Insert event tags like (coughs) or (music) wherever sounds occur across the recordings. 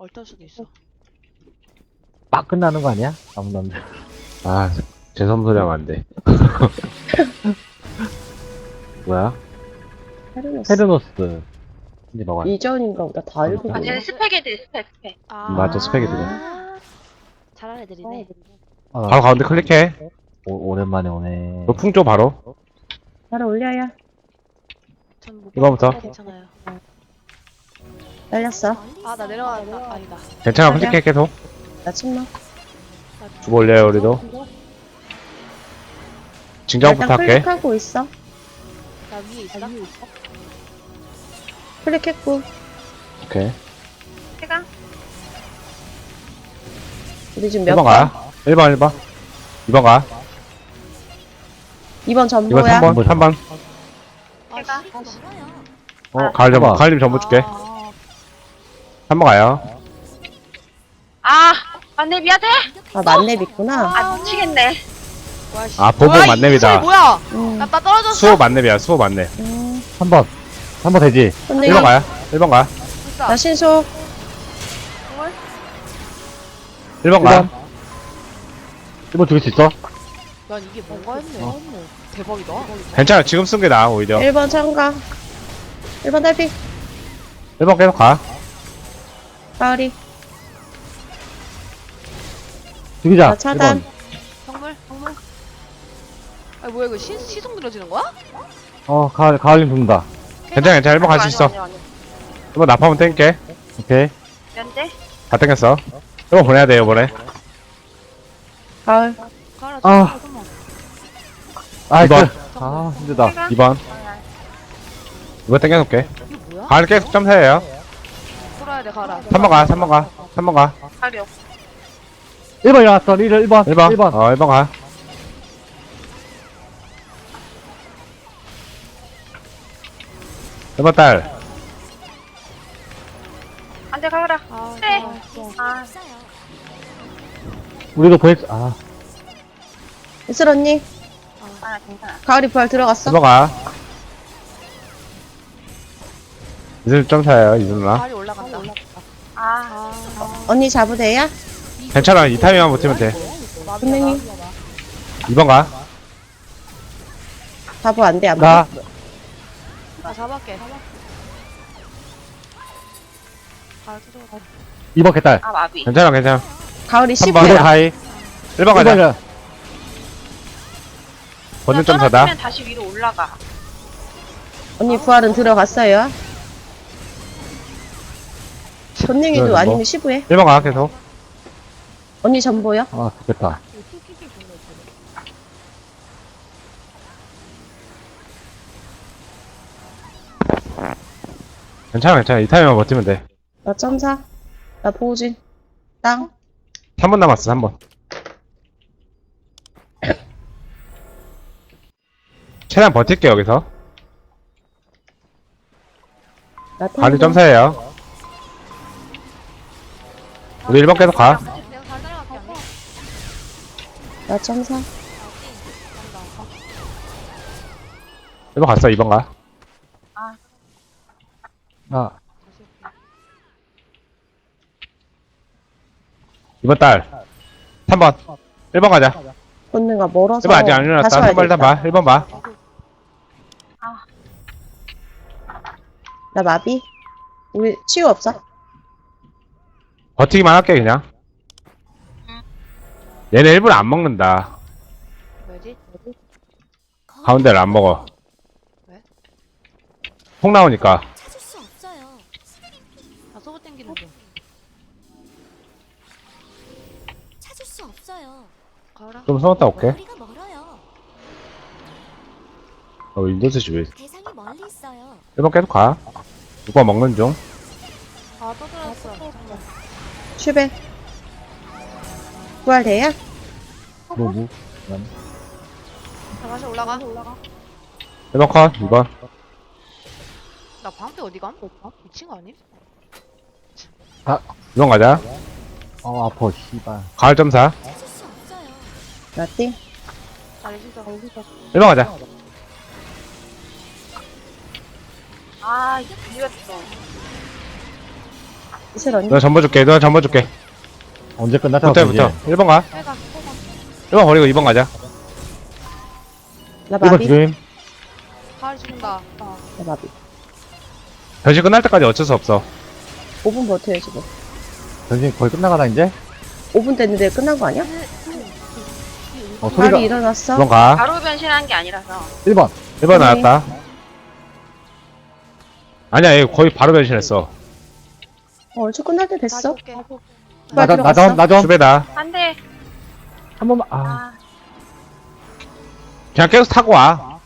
얼떨 수도 있어. 막 끝나는 거 아니야? 아무 남자. 아, 죄송 소리 하면 안 돼. (laughs) 뭐야? 헤르노스. 헤르노스. 이제 먹어야 돼. 이전인가 보다. 다 읽은 아, 아, 거야. 쟤는 스펙이들, 스펙, 스펙. 아, 맞아, 스펙이들은. 잘하는 애들이네. 아, 바로 가운데 클릭해. 오, 오랜만에 오네. 너 풍조 바로. 바로 올려요. 전 못 이거부터. 괜찮아요. 날렸어. 아, 나 내려간다. 아니다. 괜찮아, 클릭해, 계속. 나 침묵. 올려요, 우리도. 진정부터 일단 할게. 클릭하고 있어. 나 위에 있어? 클릭했고. 오케이. 해가? 우리 지금 몇 1번 번? 가. 1번, 1번. 2번 가. 2번 2번 전보야. 3번, 3번. 해가? 어, 가을 점, 봐봐. 가을님 전부 줄게. 아, 3번 가요. 아, 만렙 미안해? 아, 만렙 있구나. 아, 미치겠네. 아, 보복 뭐야, 이 만렙이다. 뭐야? 음. 나, 나 떨어졌어. 수호 만렙이야, 수호 만렙. 음. 3번. 3번 되지? 선생님. 1번 가요. 1번 가. 됐어. 나 신속. 1번 가. 1번 죽일 수 있어? 난 이게 뭔가 했네. 대박이다. 괜찮아, 지금 쓴 게 나아, 오히려. 1번 참가. 1번 달빛. 1번 계속 가. 가을이. 죽이자. 나 차단. 1번. 성물? 성물? 아, 뭐야, 이거 시, 시속 늘어지는 거야? 어, 가을, 가을님 죽는다. 괜찮아, 괜찮아. 1번 갈 수 있어. 1번 나파면 땡게. 오케이. 면제? 다 땡겼어. 1번 보내야 돼요, 이번에. 가을. 가라, 아. 잠깐만. 아, 이번. 그- 아, 힘들다. 해가? 2번. 2번 땡겨놓을게. 이게 뭐야? 가을 계속 점사해요. 돌아야 돼, 가라. 3번 가, 3번 가. 3번 가. 가려. 1번 일어났어. 1번. 1번. 1번. 1번. 어, 1번 가. 일번 딸. 안 돼, 가라. 아, 네. 아, 아, 우리도 보냈, 아, 이슬 언니. 아, 괜찮아. 가을이 부활 들어갔어. 1번 가. 이슬 점사해요, 이슬 누나. 발이 올라간다. 아, 아, 언니 잡으대야? 괜찮아, 이 타이밍만 버티면 돼. 선생님. 2번 가. 잡어 안 돼, 안 돼. 나, 나 잡을게. 아, 뜯어. 2번 개딸. 아, 마비. 괜찮아, 괜찮아. 가을이 3번 10이야. 하이. 1번 가자. 1번이야. 번능 점 사다. 떨어지면 다시 위로 올라가. 언니 부활은 들어갔어요. 전능이도 그래, 아니면 뭐. 15에. 1번 가, 계속. 언니 전보요? 아, 좋겠다. 괜찮아, 괜찮아. 이 타이밍만 버티면 돼. 나 점사. 나 보호진. 땅. 3번 남았어, 3번. (coughs) 최대한 버틸게, 여기서. 나 탱고. 점사해요. 우리 1번 계속 가. 내가. 나 점사. 1번 갔어, 2번 가. 아, 2번 딸. 3번. 1번 가자. 본능가 멀어서. 1번 아직 안 일어났다. 다시 와야 3번 일단. 봐. 1번 봐. 나 마비. 우리 치유 없어? 버티기만 할게, 그냥. 얘네 일부러 안 먹는다. 뭐지? 가운데를 안 먹어. 왜? 폭 나오니까. 찾을 수 없어요. 나 소부 땡기는 중. 찾을 수 없어요. 가라. 좀 숨었다 올게. 거리가 멀어요. 어, 인도스시 왜. 대상이 멀리 있어요. 1번 계속 가. 6번 먹는 중. 아, 또 들어왔어. 잠깐만. 슈베. 부활 돼야? 뭐, 뭐. 자, 다시 올라가. 1번 컷. 2번. 나 방패 어디 감? 미친 거 아니? 2번 가자. 어, 아파, 씨발. 가을 점사. 찾을 수 없어요. 나 띵. 다리 진짜. 1번 가자. 아, 이겼어. 이슬 언니. 전보 줄게 너 전보 줄게 언제 끝났다고 부터 부터 1번 가 해가. 1번 버리고 2번 가자 나 1번 마비. 드림. 가을이 죽는다. 어. 나 마비. 변신 끝날 때까지 어쩔 수 없어 5분 버텨요, 지금. 전신 거의 끝나가다, 이제? 5분 됐는데 끝난 거 아니야? 어, 소리가. 마비 일어났어. 2번 가 바로 변신한 게 아니라서 1번. 1번 나왔다 아니야 얘 거의 바로 변신했어 어, 얼추 끝날 때 됐어. 올게. 나, 나, 나? 좀, 나 좀. 수배다 안 돼 한 번만, 아. 아 그냥 계속 타고 와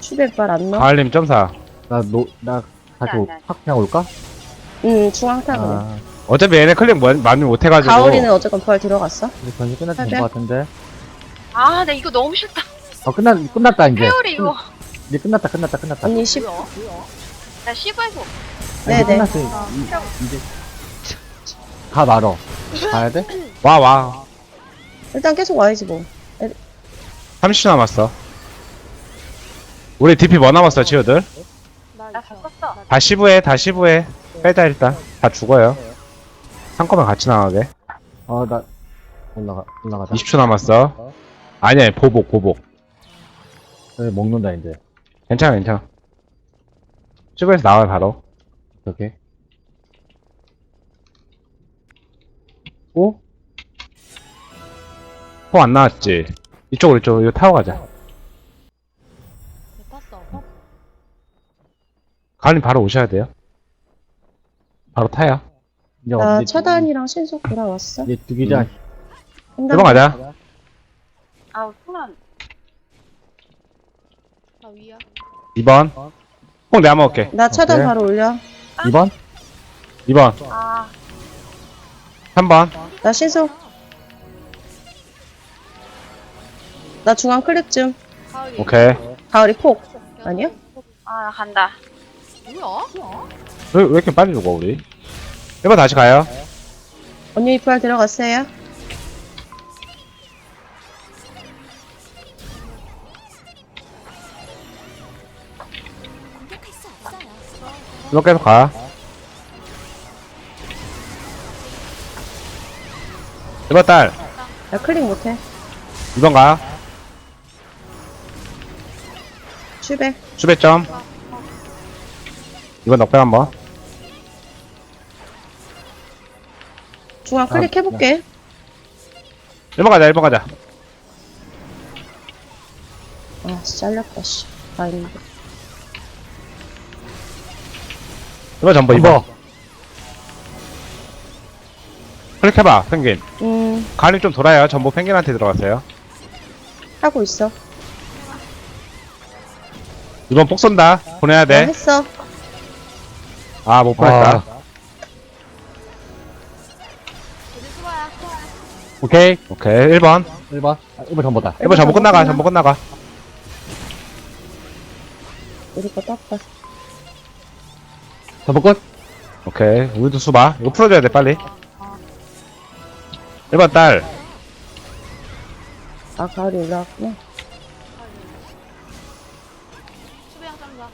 슈베발 안 넣어. 가을님 점사 나, 노, 나, 다시 안 올, 돼, 안 돼. 확 그냥 올까? 응, 중앙타 그래. 아, 어차피 얘네 클릭 뭐- 많이 못해가지고 가오리는 어쨌건 부활 들어갔어. 이제 전신 끝날 할배? 때된 것 같은데. 아, 나 이거 너무 싫다. 어, 끝났, 끝났다, 이제. 페어리 이거. 이제 끝났다, 끝났다, 끝났다. 언니 10. 나 15에서 이제 네 네. 끝났어. 이- 이제. 가 말어. 가야 돼? 와 와 일단 계속 와야지 뭐. 30초 남았어 우리 DP 뭐 남았어 치우들 나나 있어. 다 썼어. 다 15해 다 15해 빼자 일단 다 죽어요 한꺼번에 같이 나가게 어, 나, 올라가, 올라가자. 20초 남았어 아니야 보복 보복 네, 먹는다, 이제. 괜찮아 괜찮아 15에서 나와요 바로 오케이. 오? 포 안 나왔지 이쪽으로 이쪽으로 이거 타고 가자 왜 탔어? 어? 가을님 바로 오셔야 돼요 바로 타요 이제 나 어디- 차단이랑 신속 돌아왔어. 이제 죽이자. 음. 1번 가자 아우, 순한. 나 위야. 2번 꼭 내가 먹을게 나 차단 오케이. 바로 올려. 2번? 2번 아, 3번 나 신속. 나 중앙 클릭 좀. 가을이. 오케이 가을이 폭. 아니야? 아, 나 간다. 뭐야? 왜, 왜 이렇게 빨리 죽어 우리 1번 다시 가요 언니 부활 들어갔어요. 1번 계속 가 1번 딸 나 클릭 못해. 2번 가 슈베. 수배점 2번 넉백 한 번 중앙 클릭 해볼게. 1번 가자 1번 가자 아, 씨, 잘렸다, 씨. 아, 있는 데. 1번 전보 2번 클릭해봐 펭귄 음, 가을님 좀 돌아요 전보 펭귄한테 들어갔어요 하고 있어. 2번 폭 쏜다 보내야 나 돼아 했어. 못 보냈다 아. 오케이. 오케이 1번 1번. 아, 1번 전보다. 1번 전보 끝나가 전보 끝나가 우리 거 떴다. 끝? 오케이 우리도 수바 이거 풀어줘야 돼 빨리 1번 딸 아, 가을이 올라왔구나. 수배 한 쌈자.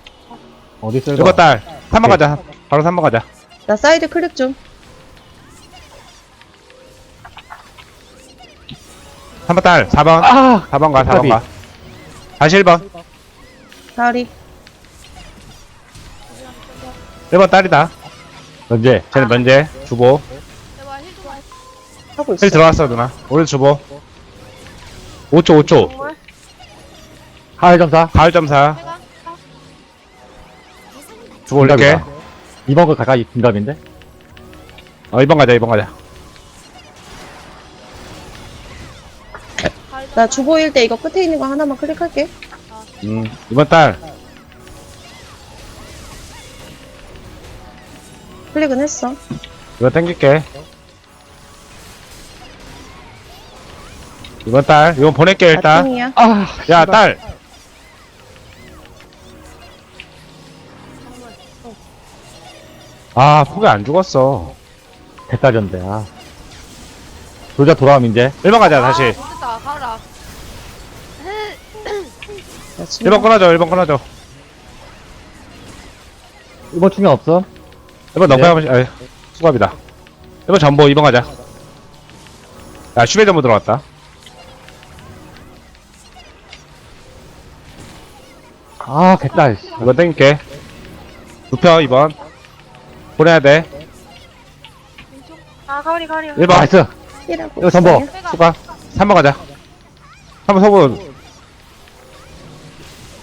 어디 있어? 1번 딸 3번 가자 바로 3번 가자 나 사이드 클릭 좀. 3번 딸 4번 아! 4번 가 4번 까비. 가 다시 1번 가을이. 1번 딸이다 언제? 쟤는 면제 주보 제발 힐 좀. 하고 있어. 힐 들어왔어 누나 오늘 주보 5초 5초 동물? 하일 점사. 가을 점사 가. 주보 올릴게 2번 거 가까이 긴갑인데? 어 2번 가자 2번 가자 가을 나 주보일 때 이거 끝에 있는 거 하나만 클릭할게. 음 2번 딸 클릭은 했어. 이번 땡길게 이번 딸 이건 보낼게 일단 아ting이야. 아! 야 딸 아, 포기 안 죽었어. 대따전데, 아. 돌자 돌아오면 이제. 1번 가자, 다시. 아. 나 지금 1번 끊어줘, 1번 끊어줘. 1번 충격 없어? 1번 넉백 한번 아 수갑이다. 1번 전보 2번 가자. 야 슈베 전보 들어왔다. 아, 됐다. 씨. 2번 땡길게. 눕혀 2번. 보내야 돼. 아 가오리 가오리. 1번. 나이스. 이라고. 이거 전보. 있어요? 수가. 3번 가자. 3번 소분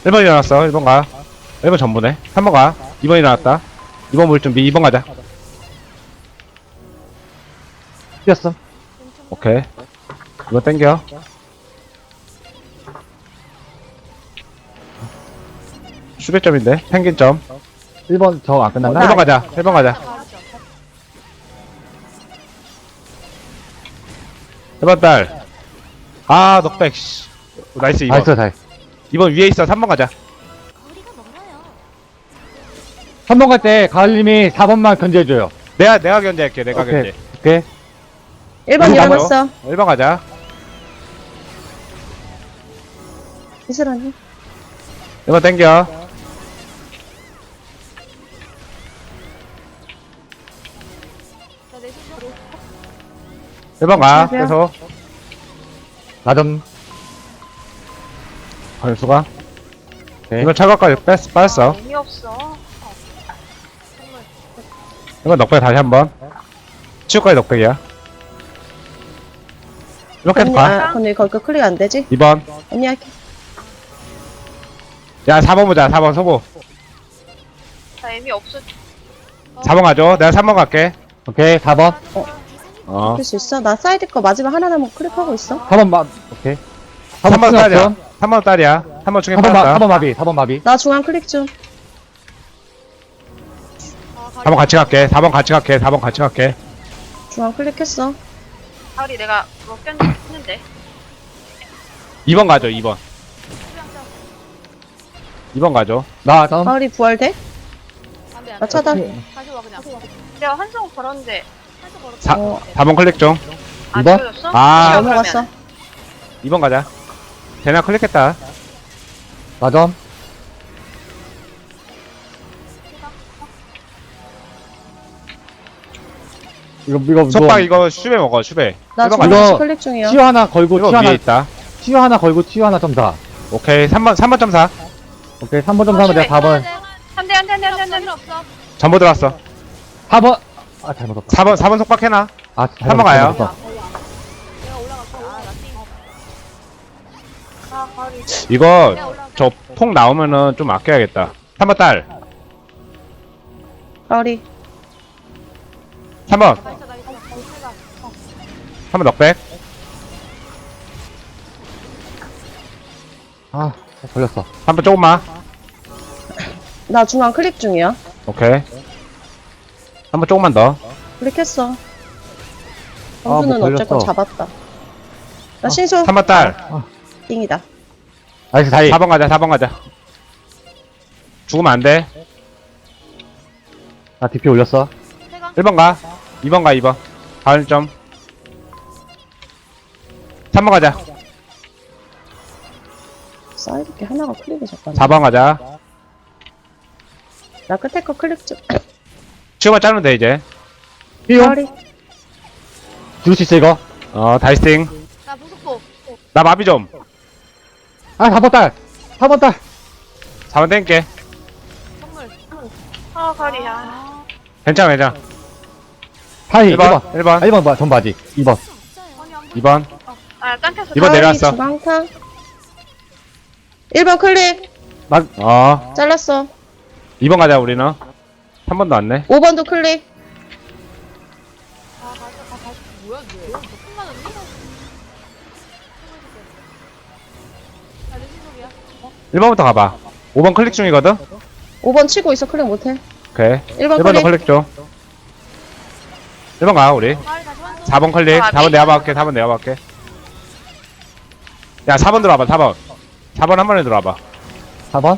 1번 일어났어. 1번 가. 1번 전보네. 3번 가. 2번 일어났다 2번 물 준비 2번 가자. 뛰었어. 오케이. 2번 땡겨. 슈베점인데? 펭귄점. 1번 저안 끝났나? 1번 가자. 1번 가자. 1번 딸아 넉백 씨. 나이스 2번. 나이스, 나이스. 2번 위에 있어. 3번 가자 3번 갈 때 가을님이 4번만 견제해줘요. 내가 내가 견제할게 내가 오케이. 견제 오케이? 1번 이거 일어났어. 1번 가자 이슬아니. 1번 땡겨 나 내신 좀. 1번 가 맞아요. 계속 나좀 벌수가 오케이. 이번 차각까지 뺐, 빠졌어 의미 없어. 1번 넉백 다시 한번 치우까지 넉백이야 이렇게 해서 언니, 가 아, 언니 거기 거 클릭 안 되지? 2번 언니 할게. 야 4번 보자 4번 소보 나 의미 없어. 4번 가죠 내가 3번 갈게 오케이, 4번. 대상이 어할수 있어? 나 사이드 거 마지막 하나 남은 거 클릭하고 있어. 4번 마, 오케이. 3번 딸이야 충전. 3번 딸이야 3번 중에 4번 마, 빠졌다 4번 마비, 4번 마비. 나 중앙 클릭 좀. 아, 가리. 4번 같이 갈게 4번 같이 갈게 4번 같이 갈게 중앙 클릭했어. 가오리 내가 그거 꼈는데. 2번 가죠 2번 2번 가죠 나, 다음. 가을이 부활돼? 안 돼, 안나 돼. 차단. 다시 와, 그냥. 내가 한성 걸었는데 걸어. 사- 어, 4번 클릭 중안 이번? 찍어줬어? 아. 찍어, 넘어갔어. 그러면. 2번 가자 쟤나 클릭했다 나점. 이거, 이거, 속박 이거. 이거 슈베 먹어 슈베 나 1번 중앙 가자 이거- 클릭 중이야. 치유 하나 걸고, 치유 1번 하나, 위에 있다 치유 하나 걸고, 치유 하나 점사. 오케이 3번 3번 점사 오케이, 3번 점사하면 내가 4번. 안돼 안돼 안돼 안돼 안돼. 없어. 전보 들어왔어 4번. 아, 잘못 없다. 4번 4번 속박해놔 아, 한번 가요. 잘못. 내가 올라갔어. 아. 이거 내가 올라갔어. 저 폭 나오면은 좀 아껴야겠다 3번 딸 가을이. 3번 나 있어, 나 있어. 내가. 3번 넉백 아, 걸렸어. 3번 조금만 나 중앙 클릭 중이야. 오케이 3번 조금만 더 클릭했어. 뭐 범수는 걸렸어. 어쨌건 잡았다. 나 신소 3번 딸 띵이다. 나이스, 다이. 4번 가자 4번 가자 죽으면 안 돼 나 DP 올렸어. 세강. 1번 가 2번 가 2번 가을점 3번 가자 사이드 게 하나가 클릭이 잠깐. 4번 가자 나 끝에 거 클릭 좀. 치우만 자르면 돼 이제 삐용. 가을이. 죽을 수 있어, 이거. 어 다이스팅 나 무속보. 나 마비 좀 아, 4번 딸. 4번 딸. 4번 땡게 선물. 아 가오리야. 아, 괜찮아 괜찮아 타이, 1번. 1번 1번 아, 1번 봐, 전바지. 2번. 수 없어요. 아니, 안 보여. 2번 아 딴켜서. 이번 내려왔어. 중앙타. 1번 클릭. 어 잘랐어. 2번 가자 우리는 한 번도 안 내 5번도 클릭. 아, 가자. 아, 가자. 뭐야, 왜? 너큰 맞았니? 나 내신 속이야. 1번부터 가봐 5번 클릭 중이거든 5번 치고 있어. 클릭 못해. 오케이 1번 1번도 클릭. 클릭 중 1번 가 우리 가을 다시 완성. 4번 클릭 아, 4번 내가 봐볼게 4번 내가 봐볼게 야 4번 들어와봐 4번. 4번 한 번에 들어와봐. 4번?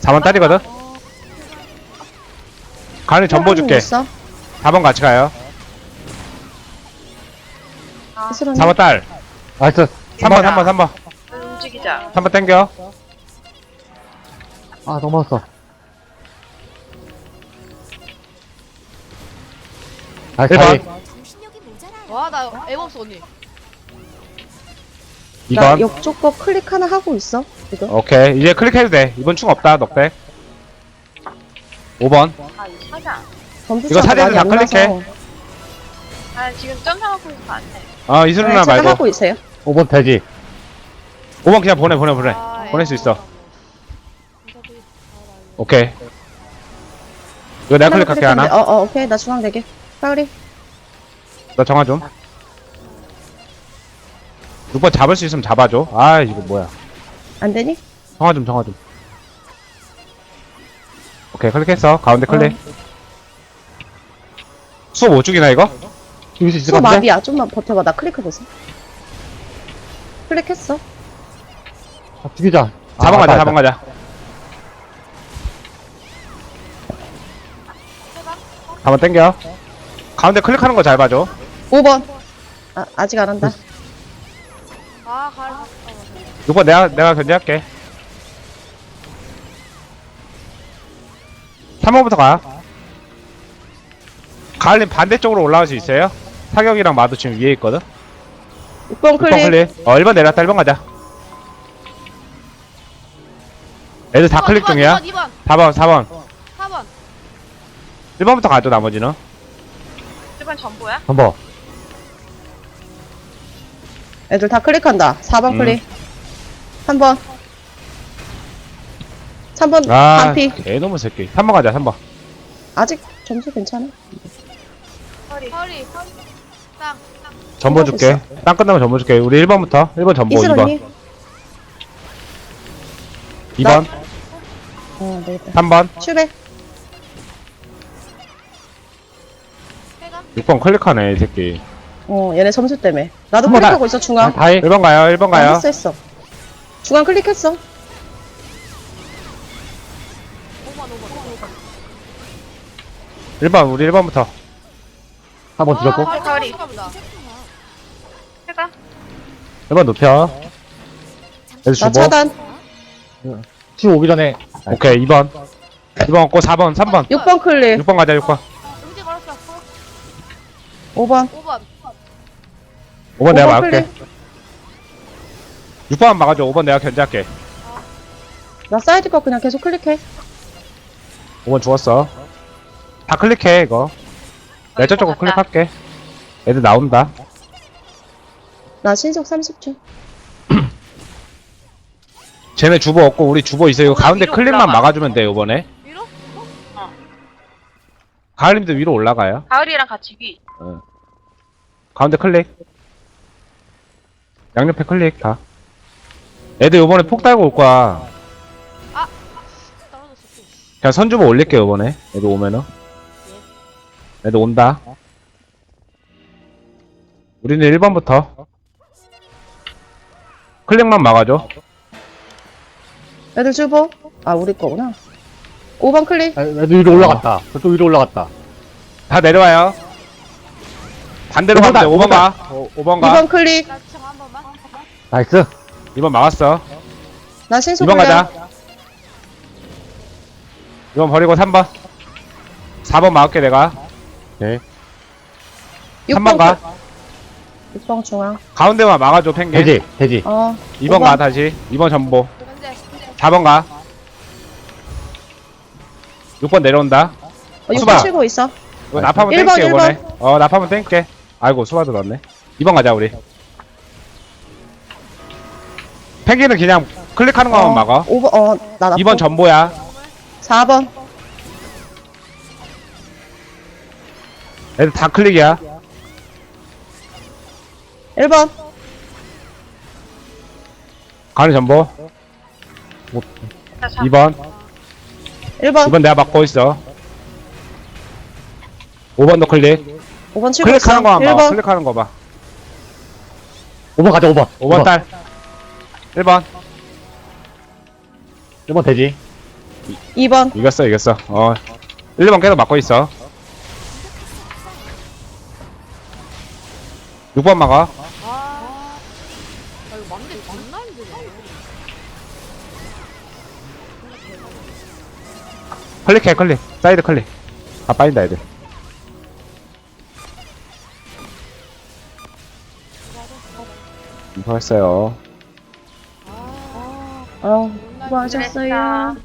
4번 딸이거든? 가은이 전보 줄게. 4번 같이 가요. 4번 딸. 나이스 3번 3번 3번. 움직이자. 3번 땡겨. 아 넘어왔어 나이스 와나 M 없어 언니. 나 2번. 옆쪽 거 클릭 하나 하고 있어. 지금. 오케이. 이제 클릭해도 돼. 이번 충 없다, 넉백. 5번. 아, 이 이거 차가 사진을 많이 다. 클릭해. 아, 지금 점상하고 있어서 안 돼. 어, 이슬 네, 누나 말고. 하고 있어요. 5번 돼지. 5번 그냥 보내, 보내, 보내. 아, 보낼 수 M 있어. 오케이. 이거 내가 클릭할게, 하나. 어, 어, 오케이. 나 중앙 되게. 빨리. 너 정화 좀. 6번 잡을 수 있으면 잡아줘. 아, 이거 뭐야. 안 되니? 정화 좀, 정화 좀. 오케이, 클릭했어. 가운데 클릭. 수업 못 죽이나, 이거? 죽일 수 있을 수 것 같은데? 마비야. 좀만 버텨봐. 나 클릭해보세요. 클릭했어. 아, 죽이자. 4번 아, 가자, 맞다, 4번 가자. 4번 땡겨. 가운데 클릭하는 거 잘 봐줘. 5번. 아, 아직 안 한다. 아 갈. 아, 6번 내가, 내가 견제할게. 3번부터 가. 가을님 반대쪽으로 올라갈 수 있어요? 사격이랑 마도 지금 위에 있거든? 6번 6번 클릭. 클릭. 어, 1번 내렸다, 1번 가자. 애들 다 클릭 중이야. 2번 2번 4번, 4번. 4번. 1번부터 가죠, 나머지는. 1번 전보야? 한번. 애들 다 클릭한다. 4번 음. 클릭. 3번. 3번 아, 반피. 개놈의 새끼. 3번 가자, 3번. 아직 점수 괜찮아. 허리. 허리. 땅. 전보 이거 줄게. 땅 끝나면 전보 줄게. 우리 1번부터. 1번 전보, 이슬 2번. 언니. 2번, 어, 되겠다. 3번, 슈베. 해가. 6번 클릭하네, 이 새끼. 어, 얘네 점수 때문에. 나도 한번 클릭하고 있어, 중앙. 아, 다이. 1번 가요, 1번 아, 가요. 했어, 했어. 중앙 클릭했어. 5번 5번 5번. 1번, 우리 1번부터. 4번 뒤졌고. 아. 보다. 해가? 1번 높여. 애들 나. 차단. 치우 오기 전에. 오케이, 2번. 2번 없고 4번, 3번. 6번 클릭. 6번 가자, 6번. 음식 걸었어. 5번. 5번. 5번 내가 5번 막을게. 클릭. 6번 막아줘, 5번 내가 견제할게. 나 사이드 거 그냥 계속 클릭해. 5번 죽었어. 다 클릭해, 이거. 내 저쪽 거 클릭할게. 애들 나온다. 나 신속 30초. (clears throat) 쟤네 주보 없고 우리 주보 있어. 이거 어, 가운데 위로 클릭만 올라가. 막아주면 돼, 이번에. 위로? 가을님도 위로 올라가요. 가을이랑 같이 위. 가운데 클릭. 양옆에 클릭 다. 애들 요번에 폭 달고 올 거야. 떨어졌어. 또. 그냥 선주보 올릴게 요번에. 애들 오면은. 애들 온다. 우리는 1번부터. 클릭만 막아줘. 애들 주보. 아, 우리 거구나. 5번 클릭. 아, 애들 위로 올라갔다. 저쪽 위로 올라갔다. 다 내려와요. 반대로 가면 돼. 5번 가. 5번 가. 2번 클릭. 나이스. 2번 막았어. 나 신속 2번 클릭. 가자. 2번 버리고 3번. 4번 막을게 내가. 오케이. 3번 가. 6번 중앙. 가운데만 막아줘 펭귄. 돼지, 돼지. 어. 2번 가 다시. 2번 전보. 현재 4번 가. 6번 내려온다. 어, 수바. 6번 치고 있어. 이거 나파면 일 번, 땡게 일 이번에. 어 나파면 땡게. 아이고 수바도 넣었네. 2번 가자 우리. 펭귄은 그냥 클릭하는 것만 어, 막아. 5번, 어, 나, 나. 2번 전보야. 4번. 애들 다 클릭이야. 1번. 가는 전보. 나 잡. 2번. 1번. 2번 내가 막고 있어. 5번도 클릭. 5번 치고 있어. 클릭하는 거만 봐. 1번. 클릭하는 거 봐. 5번 가자, 5번. 5번 딸. 1번. 1번 돼지. 2번. 이겼어, 이겼어. 어. 1번 계속 막고 있어. 6번 막아. 아. 아 이거 막내. 클릭해, 클릭. 사이드 클릭. 다 빠진다, 애들. 수고했어요. 아, 어, 수고하셨어요. 그랬어.